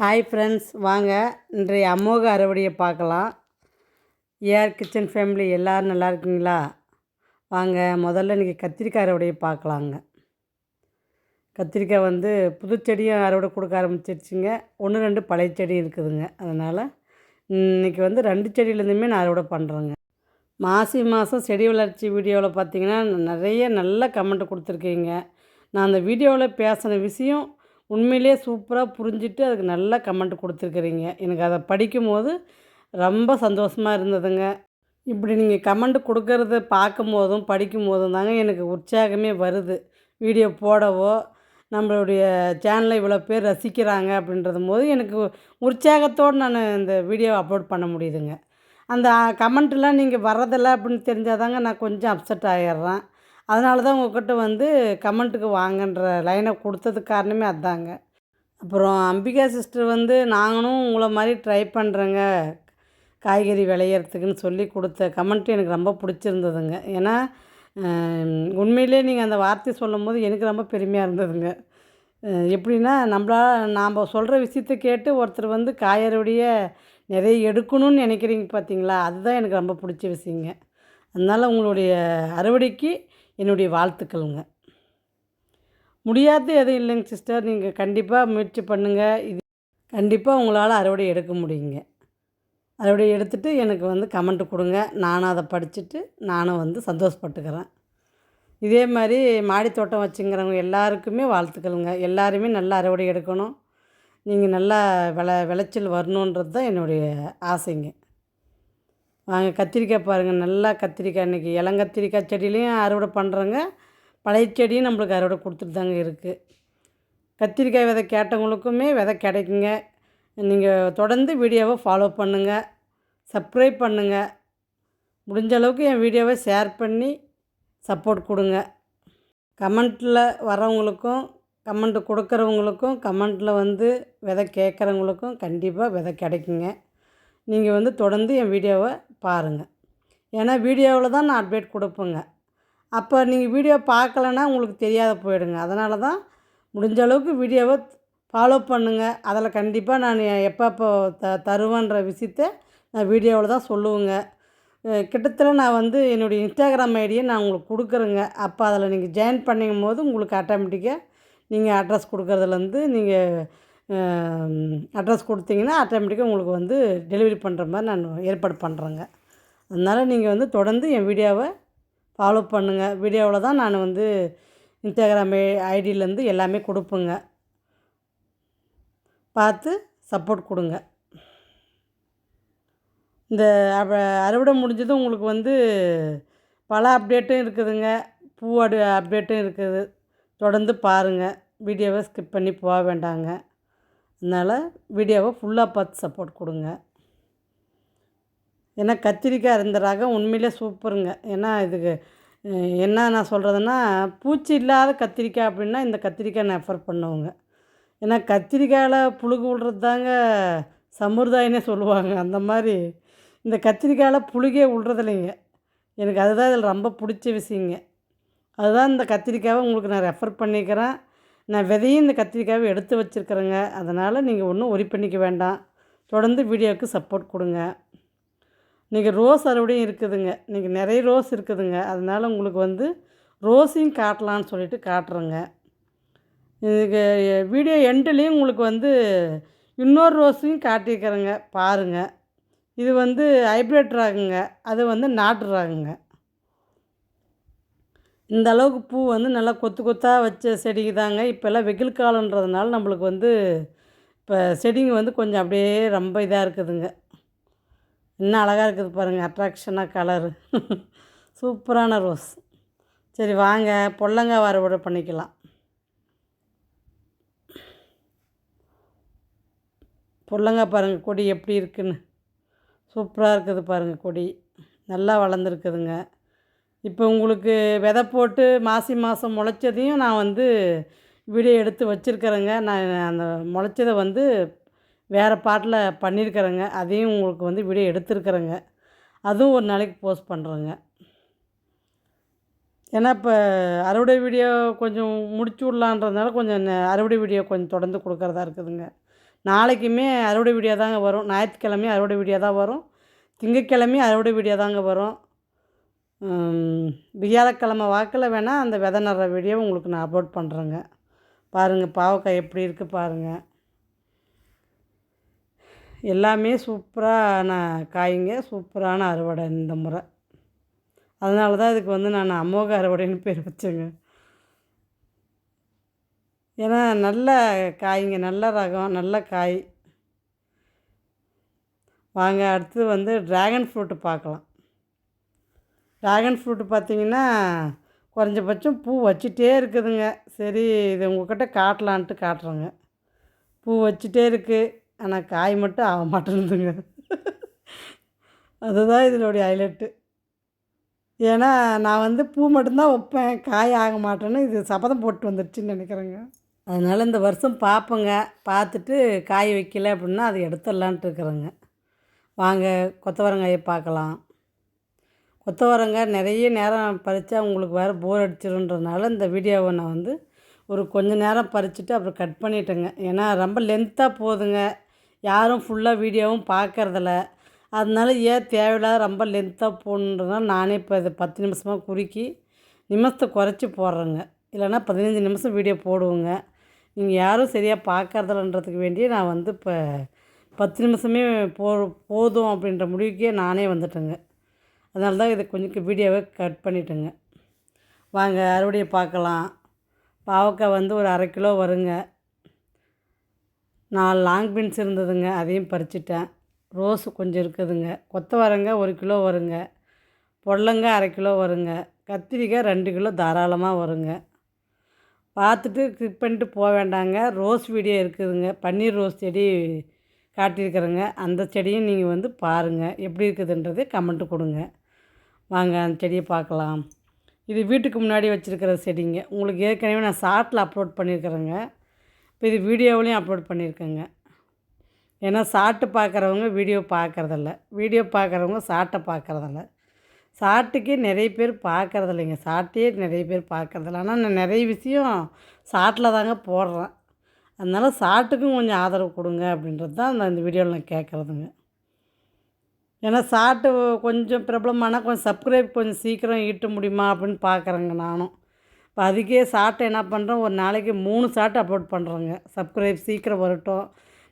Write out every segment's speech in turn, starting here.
Hi friends வாங்க. இன்றைய அமோக அறுவடையை பார்க்கலாம். ஏஆர் கிச்சன் ஃபேமிலி எல்லோரும் நல்லா இருக்கீங்களா? வாங்க முதல்ல இன்றைக்கி கத்திரிக்காய் அறுவடையை பார்க்கலாங்க. கத்திரிக்காய் வந்து புது செடியும் அறுவடை கொடுக்க ஆரம்பிச்சிருச்சுங்க. ஒன்று ரெண்டு பழைய செடி இருக்குதுங்க. அதனால் இன்றைக்கி வந்து ரெண்டு செடியிலேருந்துமே நான் அறுவடை பண்ணுறேங்க மாசி மாதம் செடி வளர்ச்சி வீடியோவில் பார்த்தீங்கன்னா நிறைய நல்ல கமெண்ட் கொடுத்துருக்கீங்க. நான் அந்த வீடியோவில் பேசின விஷயம் உண்மையிலே சூப்பராக புரிஞ்சுட்டு அதுக்கு நல்ல கமெண்ட் கொடுத்துருக்குறீங்க. எனக்கு அதை படிக்கும்போது ரொம்ப சந்தோஷமாக இருந்ததுங்க. இப்படி நீங்கள் கமெண்ட் கொடுக்கறத பார்க்கும் போதும் படிக்கும் போதும் தாங்க எனக்கு உற்சாகமே வருது. வீடியோ போடவோ நம்மளுடைய சேனலை இவ்வளோ பேர் ரசிக்கிறாங்க அப்படின்றது போது எனக்கு உற்சாகத்தோடு நான் இந்த வீடியோ அப்லோட் பண்ண முடியுதுங்க. அந்த கமெண்ட்லாம் நீங்கள் வர்றதில்ல அப்படின்னு தெரிஞ்சால் தாங்க நான் கொஞ்சம் அப்செட் ஆகிடுறேன் அதனால தான் உங்கள்கிட்ட வந்து கமெண்ட்டுக்கு வாங்கன்ற லைனை கொடுத்ததுக்கு காரணமே அதாங்க. அப்புறம் அம்பிகா சிஸ்டர் வந்து நாங்களும் உங்களை மாதிரி ட்ரை பண்ணுறேங்க காய்கறி விளையிறதுக்குன்னு சொல்லி கொடுத்த கமெண்ட் எனக்கு ரொம்ப பிடிச்சிருந்ததுங்க. ஏன்னா உண்மையிலே நீங்கள் அந்த வார்த்தை சொல்லும் போது எனக்கு ரொம்ப பெருமையாக இருந்ததுங்க. எப்படின்னா நம்மளா நாம் சொல்கிற விஷயத்த கேட்டு ஒருத்தர் வந்து காயருடைய நிறைய எடுக்கணும்னு நினைக்கிறீங்க பார்த்தீங்களா? அதுதான் எனக்கு ரொம்ப பிடிச்ச விஷயங்க. அதனால் உங்களுடைய அறுவடைக்கு என்னுடைய வாழ்த்துக்கள்ங்க. முடியாது எதுவும் இல்லைங்க சிஸ்டர். நீங்கள் கண்டிப்பாக முயற்சி பண்ணுங்கள் இது கண்டிப்பாக உங்களால் அறுவடை எடுக்க முடியுங்க. அறுவடை எடுத்துகிட்டு எனக்கு வந்து கமெண்ட் கொடுங்க. நானும் அதை படிச்சுட்டு நானும் வந்து சந்தோஷப்பட்டுக்கிறேன். இதே மாதிரி மாடித்தோட்டம் வச்சுங்கிறவங்க எல்லாருக்குமே வாழ்த்துக்களுங்க. எல்லாருமே நல்லா அறுவடை எடுக்கணும். நீங்கள் நல்லா விளை விளைச்சல் வரணுன்றது தான் என்னுடைய ஆசைங்க. வாங்க கத்திரிக்காய் பாருங்கள் நல்லா கத்திரிக்காய் இன்றைக்கி இளங்கத்திரிக்காய் செடியிலையும் அறுவடை பண்ணுறோங்க பழைய செடியும் நம்மளுக்கு அறுவடை கொடுத்துட்டு தாங்க இருக்குது கத்திரிக்காய் விதை கேட்டவங்களுக்குமே விதை கிடைக்குங்க. நீங்கள் தொடர்ந்து வீடியோவை ஃபாலோ பண்ணுங்கள் சப்ஸ்கிரைப் பண்ணுங்கள் முடிஞ்ச அளவுக்கு என் வீடியோவை ஷேர் பண்ணி சப்போர்ட் கொடுங்க. கமெண்ட்டில் வரவங்களுக்கும் கமெண்ட்டு கொடுக்குறவங்களுக்கும் கமெண்ட்டில் வந்து விதை கேட்குறவங்களுக்கும் கண்டிப்பாக விதை கிடைக்குங்க. நீங்கள் வந்து தொடர்ந்து என் வீடியோவை பாருங்கள் ஏன்னா வீடியோவில் தான் நான் அப்டேட் கொடுப்பேங்க. அப்போ நீங்கள் வீடியோ பார்க்கலன்னா உங்களுக்கு தெரியாத போயிடுங்க. அதனால தான் முடிஞ்ச அளவுக்கு வீடியோவை ஃபாலோ பண்ணுங்கள் அதில் கண்டிப்பாக நான் எப்பப்போ த தருவேன்ற விஷயத்த நான் வீடியோவில் தான் சொல்லுவேங்க. கிட்டத்தட்ட நான் வந்து என்னுடைய இன்ஸ்டாகிராம் ஐடியை நான் உங்களுக்கு கொடுக்குறேங்க. அப்போ அதில் நீங்கள் ஜாயின் பண்ணிக்கும் போது உங்களுக்கு ஆட்டோமேட்டிக்காக நீங்கள் அட்ரஸ் கொடுக்குறதுலேருந்து நீங்கள் அட்ரஸ் கொடுத்தீங்கன்னா ஆட்டோமேட்டிக்காக உங்களுக்கு வந்து டெலிவரி பண்ணுற மாதிரி நான் ஏற்பாடு பண்ணுறேங்க அதனால் நீங்கள் வந்து தொடர்ந்து என் வீடியோவை ஃபாலோ பண்ணுங்கள் வீடியோவில் தான் நான் வந்து இன்ஸ்டாகிராம் ஐடியிலேருந்து எல்லாமே கொடுப்பேங்க. பார்த்து சப்போர்ட் கொடுங்க. இந்த அறுவடை முடிஞ்சதும் உங்களுக்கு வந்து பல அப்டேட்டும் இருக்குதுங்க. பூ அடு அப்டேட்டும் இருக்குது. தொடர்ந்து பாருங்கள் வீடியோவை ஸ்கிப் பண்ணி போக வேண்டாங்க. அதனால் வீடியோவை ஃபுல்லாக பார்த்து சப்போர்ட் கொடுங்க. ஏன்னா கத்திரிக்காய் இருந்த ரகம் உண்மையிலே சூப்பருங்க ஏன்னா இதுக்கு என்ன நான் சொல்கிறதுன்னா பூச்சி இல்லாத கத்திரிக்காய் அப்படின்னா இந்த கத்திரிக்காய் நான் எஃபர் பண்ணுவோங்க. ஏன்னா கத்திரிக்காயில் புழுகு விடுறது தாங்க சமுர்தாயனே சொல்லுவாங்க. அந்த மாதிரி இந்த கத்திரிக்காயில் புழுகே விடுறதில்லைங்க எனக்கு அதுதான் இதில் ரொம்ப பிடிச்ச விஷயங்க. அதுதான் இந்த கத்திரிக்காவை உங்களுக்கு நான் ரெஃபர் பண்ணிக்கிறேன். நான் விதையும் இந்த கத்திரிக்காயை எடுத்து வச்சுருக்குறேங்க. அதனால் நீங்கள் ஒன்றும் ஒரி பண்ணிக்க வேண்டாம். தொடர்ந்து வீடியோவுக்கு சப்போர்ட் கொடுங்க. இன்றைக்கி ரோஸ் அறுவடையும் இருக்குதுங்க. இன்றைக்கி நிறைய ரோஸ் இருக்குதுங்க. அதனால் உங்களுக்கு வந்து ரோஸையும் காட்டலான்னு சொல்லிட்டு காட்டுறேங்க. இதுக்கு வீடியோ எண்டுலேயும் உங்களுக்கு வந்து இன்னொரு ரோஸையும் காட்டியிருக்கிறேங்க. பாருங்கள் இது வந்து ஹைப்ரிட் ராகுங்க அது வந்து நாட்டு ராகுங்க இந்த அளவுக்கு பூ வந்து நல்லா கொத்து கொத்தாக வச்ச செடிங்க தாங்க. இப்போல்லாம் வெயில் காலன்றதுனால நம்மளுக்கு வந்து இப்போ செடிங்க வந்து கொஞ்சம் அப்படியே ரொம்ப இதாக இருக்குதுங்க. இன்னும் அழகாக இருக்குது பாருங்கள் அட்ராக்ஷனாக கலரு சூப்பரான ரோஸ் சரி வாங்க. பொல்லங்காய் வறுவடை பண்ணிக்கலாம். பொல்லங்காய் பாருங்கள் கொடி எப்படி இருக்குன்னு. சூப்பராக இருக்குது பாருங்கள் கொடி. நல்லா வளர்ந்துருக்குதுங்க. இப்போ உங்களுக்கு விதை போட்டு மாசி மாதம் முளைச்சதையும் நான் வந்து வீடியோ எடுத்து வச்சுருக்கிறேங்க. நான் அந்த முளைச்சதை வந்து வேறு பாட்டில் பண்ணியிருக்கிறேங்க அதையும் உங்களுக்கு வந்து வீடியோ எடுத்துருக்குறேங்க. அதுவும் ஒரு நாளைக்கு போஸ்ட் பண்ணுறேங்க ஏன்னா இப்போ அறுவடை வீடியோ கொஞ்சம் முடிச்சு விட்லான்றதுனால கொஞ்சம் அறுவடை வீடியோ கொஞ்சம் தொடர்ந்து கொடுக்குறதா இருக்குதுங்க. நாளைக்குமே அறுவடை வீடியோ தாங்க வரும். ஞாயிற்றுக்கிழமையும் அறுவடை வீடியோ தான் வரும். திங்கட்கிழமையும் அறுவடை வீடியோ தாங்க வரும். வியாழக்கிழமை வாக்கில் வேணால் அந்த விதை நடுற வீடியோ உங்களுக்கு நான் அப்லோட் பண்ணுறேங்க பாருங்கள் பாவக்காய் எப்படி இருக்குது பாருங்கள் எல்லாமே சூப்பரான காய்ங்க சூப்பரான அறுவடை இந்த முறை. அதனால தான் இதுக்கு வந்து நான் அமோக அறுவடைன்னு பேர் வச்சேங்க. ஏன்னா நல்ல காய்ங்க நல்ல ரகம் நல்ல காய். வாங்க அடுத்து வந்து ட்ராகன் ஃப்ரூட்டு பார்க்கலாம். ட்ராகன் ஃப்ரூட்டு பார்த்தீங்கன்னா குறைஞ்சபட்சம் பூ வச்சுட்டே இருக்குதுங்க. சரி இது உங்கள்கிட்ட காட்டலான்ட்டு காட்டுறேங்க. பூ வச்சுட்டே இருக்குது ஆனால் காய் மட்டும் ஆக மாட்டேங்குதுங்க அதுதான் இதனுடைய ஹைலைட்டு ஏன்னா நான் வந்து பூ மட்டும்தான் வைப்பேன். காய் ஆக மாட்டேன்னு இது சபதம் போட்டு வந்துடுச்சுன்னு நினைக்கிறேங்க. அதனால் இந்த வருஷம் பார்ப்பேங்க. பார்த்துட்டு காய் வைக்கல அப்படின்னா அதை எடுத்துடலான்ட்டு இருக்கிறேங்க. வாங்க கொத்தவரங்காயை பார்க்கலாம். கொத்தவரங்காய் நிறைய நேரம் பறித்தா உங்களுக்கு வேறு போர் அடிச்சிருன்றதுனால இந்த வீடியோவை நான் வந்து ஒரு கொஞ்ச நேரம் பறிச்சுட்டு அப்புறம் கட் பண்ணிட்டேங்க. ஏன்னா ரொம்ப லென்த்தாக போகுதுங்க யாரும் ஃபுல்லாக வீடியோவும் பார்க்கறதில்ல அதனால ஏன் தேவையில்லாத ரொம்ப லென்த்தாக போகணுன்றதுனால நானே இப்போ இதை பத்து நிமிஷமாக குறுக்கி நிமிஷத்தை குறைச்சி போடுறேங்க. இல்லைன்னா பதினஞ்சு நிமிஷம் வீடியோ போடுவோங்க. நீங்கள் யாரும் சரியாக பார்க்கறதில்லன்றதுக்கு வேண்டியே நான் வந்து இப்போ பத்து நிமிஷமே போ போதும் அப்படின்ற முடிவுக்கே நானே வந்துட்டேங்க. அதனால தான் இதை கொஞ்சம் வீடியோவை கட் பண்ணிட்டேங்க. வாங்க அறுவடையை பார்க்கலாம். பாவக்காய் வந்து ஒரு அரை கிலோ வருங்க. நாலு லாங் பீன்ஸ் இருந்ததுங்க அதையும் பறிச்சிட்டேன். ரோஸு கொஞ்சம் இருக்குதுங்க. கொத்தவரங்காய் ஒரு கிலோ வருங்க. பொடலங்க அரை கிலோ வருங்க. கத்திரிக்காய் ரெண்டு கிலோ தாராளமாக வருங்க. பார்த்துட்டு கிளிக் பண்ணிட்டு போக வேண்டாங்க. ரோஸ் வீடியோ இருக்குதுங்க. பன்னீர் ரோஸ் செடி காட்டியிருக்கிறேங்க. அந்த செடியும் நீங்கள் வந்து பாருங்கள் எப்படி இருக்குதுன்றது கமெண்ட்டு கொடுங்க. வாங்க அந்த செடியை பார்க்கலாம். இது வீட்டுக்கு முன்னாடி வச்சுருக்கிற செடிங்க. உங்களுக்கு ஏற்கனவே நான் ஷார்ட்டில் அப்லோட் பண்ணியிருக்கிறேங்க இப்போ இது வீடியோவிலையும் அப்லோட் பண்ணியிருக்கேங்க ஏன்னா ஷார்ட்டு பார்க்குறவங்க வீடியோ பார்க்குறதில்ல. வீடியோ பார்க்குறவங்க ஷார்ட்டை பார்க்குறதில்ல. ஷார்ட்டுக்கே நிறைய பேர் பார்க்குறதில்லைங்க. ஷார்ட்டே நிறைய பேர் பார்க்குறதில்ல. ஆனால் நான் நிறைய விஷயம் ஷார்ட்டில் தாங்க போடுறேன். அதனால் ஷார்ட்டுக்கும் கொஞ்சம் ஆதரவு கொடுங்க அப்படின்றது தான் அந்த இந்த வீடியோவில் நான் கேட்குறதுங்க. ஏன்னா ஷார்ட்டு கொஞ்சம் பிரபலமானால் கொஞ்சம் சப்ஸ்கிரைப் கொஞ்சம் சீக்கிரம் ஈட்ட முடியுமா அப்படின்னு பார்க்குறேங்க நானும். இப்போ அதுக்கே ஷார்ட்டை என்ன பண்ணுறோம் ஒரு நாளைக்கு மூணு ஷார்ட் அப்லோட் பண்ணுறேங்க சப்ஸ்கிரைப் சீக்கிரம் வரட்டும்.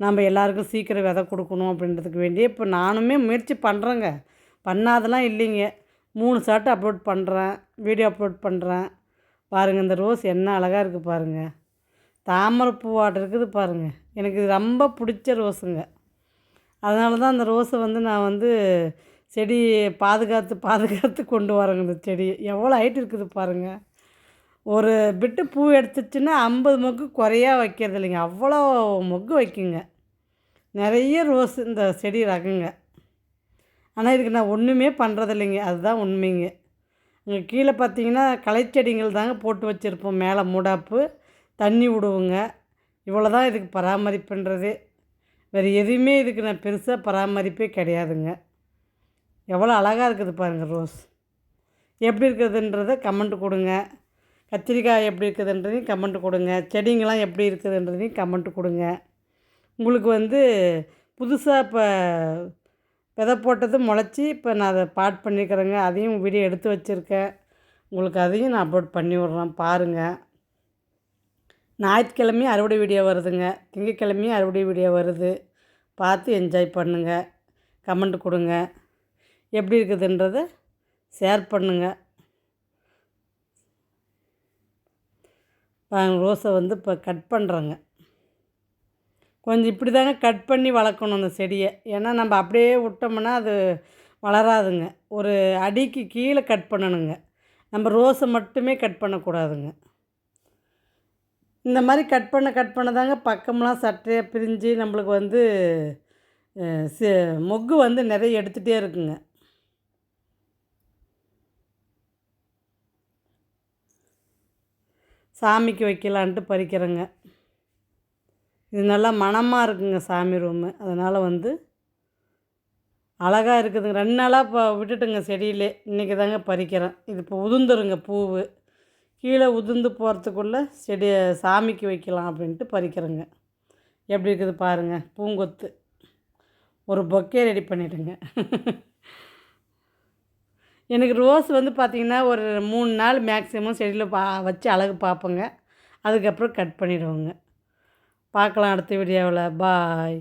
நம்ம எல்லாருக்கும் சீக்கிரம் விதை கொடுக்கணும் அப்படின்றதுக்கு வேண்டிய இப்போ நானுமே முயற்சி பண்ணுறேங்க பண்ணாதெல்லாம் இல்லைங்க. மூணு ஷார்ட் அப்லோட் பண்ணுறேன் வீடியோ அப்லோட் பண்ணுறேன் பாருங்கள் இந்த ரோஸ் என்ன அழகாக இருக்குது பாருங்கள் தாமரை பூவாட்டம் இருக்குது பாருங்கள் எனக்கு ரொம்ப பிடிச்ச ரோஸுங்க அதனால தான் அந்த ரோஸை வந்து நான் வந்து செடி பாதுகாத்து பாதுகாத்து கொண்டு வரேங்க இந்த செடி. எவ்வளோ ஹைட் இருக்குது பாருங்கள் ஒரு பிட்டு பூ எடுத்துச்சுன்னா ஐம்பது மொக்கு குறையா வைக்கிறது இல்லைங்க. அவ்வளோ மொக்கு வைக்குங்க. நிறைய ரோஸ் இந்த செடி ரகங்க. ஆனால் இதுக்கு நான் ஒன்றுமே பண்ணுறதில்லைங்க அதுதான் உண்மைங்க. இங்கே கீழே பார்த்தீங்கன்னா களைச்செடிகள் தாங்க போட்டு வச்சுருப்போம். மேலே மூடாப்பு தண்ணி விடுவோங்க. இவ்வளோ தான் இதுக்கு பராமரிப்புன்றது. வேறு எதுவுமே இதுக்கு நான் பெருசாக பராமரிப்பே கிடையாதுங்க. எவ்வளோ அழகாக இருக்குது பாருங்கள் ரோஸ். எப்படி இருக்குதுன்றதை கமெண்ட் கொடுங்க. கத்திரிக்காய் எப்படி இருக்குதுன்றதையும் கமெண்ட் கொடுங்க. செடிங்கெல்லாம் எப்படி இருக்குதுன்றதையும் கமெண்ட் கொடுங்க. உங்களுக்கு வந்து புதுசாக இப்போ விதை போட்டது முளைச்சி இப்போ நான் அதை பாட் பண்ணிக்கிறேங்க. அதையும் வீடியோ எடுத்து வச்சுருக்கேன். உங்களுக்கு அதையும் நான் அப்லோட் பண்ணி விட்றேன். பாருங்கள் ஞாயிற்றுக்கிழமையும் அறுவடை வீடியோ வருதுங்க. திங்கக்கிழமையும் அறுவடை வீடியோ வருது. பார்த்து என்ஜாய் பண்ணுங்கள் கமெண்ட் கொடுங்க. எப்படி இருக்குதுன்றதை ஷேர் பண்ணுங்கள் பாருங்க ரோஸை வந்து இப்போ கட் பண்ணுறேங்க கொஞ்சம் இப்படி தாங்க கட் பண்ணி வளர்க்கணும் அந்த செடியை. ஏன்னா நம்ம அப்படியே விட்டோம்னா அது வளராதுங்க. ஒரு அடிக்கு கீழே கட் பண்ணணுங்க. நம்ம ரோஸை மட்டுமே கட் பண்ணக்கூடாதுங்க. இந்த மாதிரி கட் பண்ண கட் பண்ண தாங்க பக்கம்லாம் சட்டையாக பிரிஞ்சு நம்மளுக்கு வந்து மொக்கு வந்து நிறைய எடுத்துகிட்டே இருக்குங்க. சாமிக்கு வைக்கலான்ட்டு பறிக்கிறேங்க. இது நல்லா மணமாக இருக்குங்க சாமி ரூமு. அதனால் வந்து அழகாக இருக்குதுங்க. ரெண்டு நாளாக இப்போ விட்டுட்டுங்க செடியிலே. இன்றைக்கி தாங்க பறிக்கிறேன். இது இப்போ உதிர்ந்துருங்க பூவு. கீழே உதிர்ந்து போகிறதுக்குள்ளே செடியை சாமிக்கு வைக்கலாம் அப்படின்ட்டு பறிக்கிறேங்க. எப்படி இருக்குது பாருங்கள் பூங்கொத்து. ஒரு பொக்கே ரெடி பண்ணிவிடுங்க எனக்கு ரோஸ் வந்து பார்த்திங்கன்னா ஒரு மூணு நாள் மேக்ஸிமம் செடியில் பா வச்சு அழகு பார்ப்பேங்க. அதுக்கப்புறம் கட் பண்ணிவிடுவோங்க பார்க்கலாம் அடுத்த வீடியோவில். பாய்.